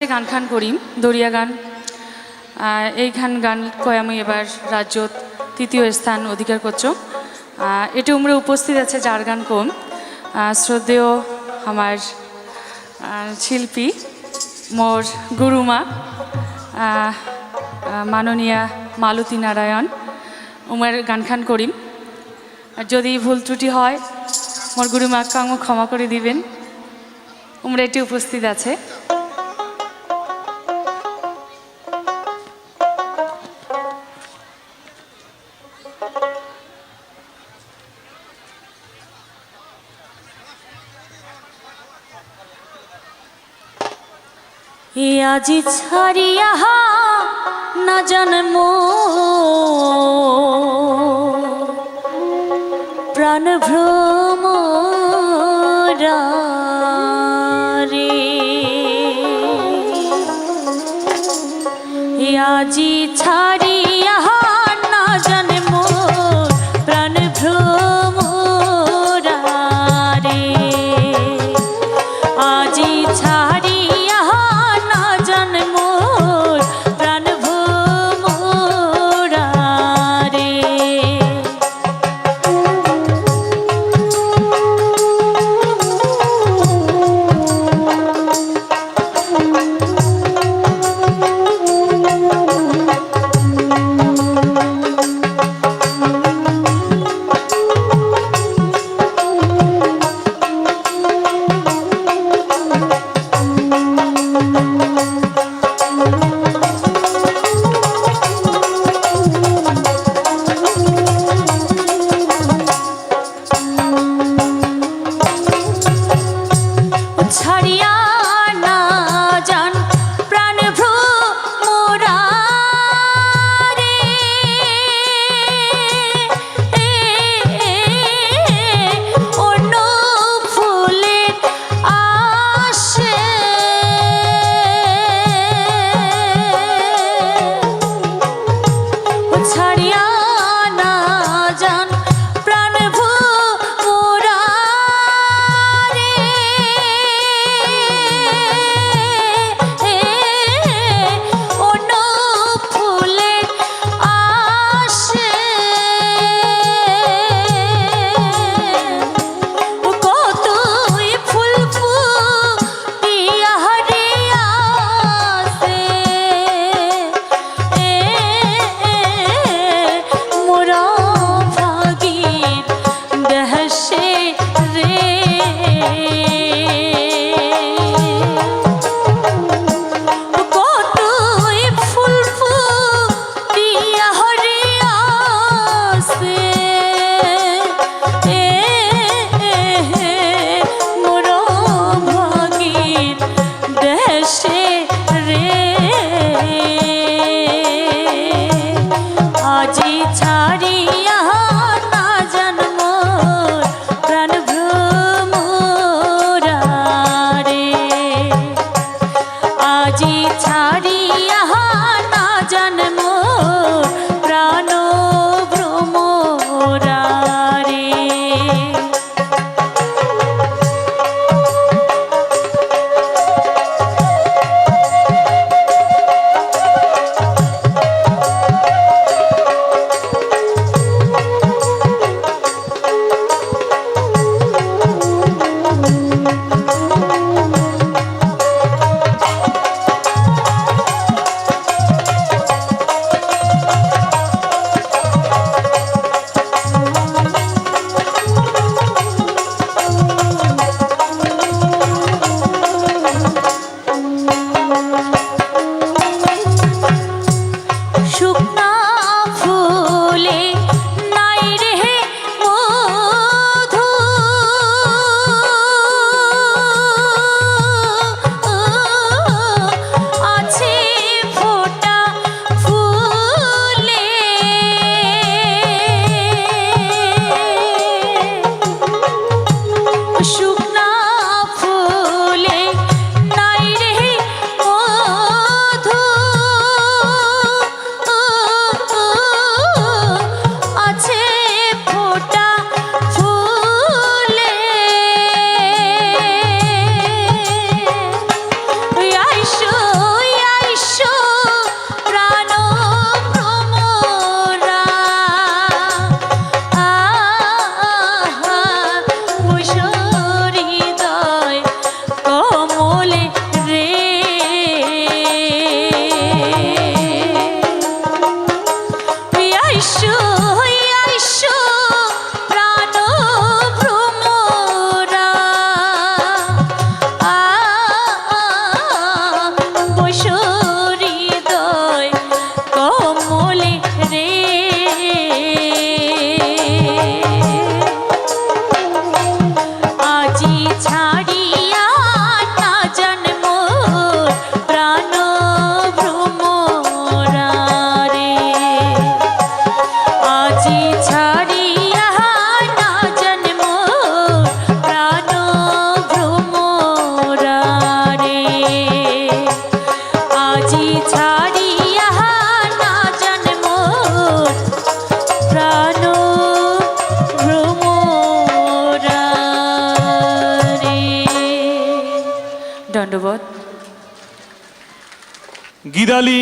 গান খান করিম, দরিয়া গান। এই এইখান গান কয়ে আমি এবার রাজ্যত তৃতীয় স্থান অধিকার করছ। এটি উমরে উপস্থিত আছে যার গান কম। শ্রদ্ধেয় আমার শিল্পী, মোর গুরুমা মাননীয়া মালতী নারায়ণ, উমের গান খান করিম। যদি ভুল ত্রুটি হয়, মোর গুরুমাকে আমাকে ক্ষমা করে দিবেন। উমরে এটি উপস্থিত আছে। আজি ছাড়িয়া না জন্ম। প্রাণ ভ্রম আজি ছাড়িয়া গিদালি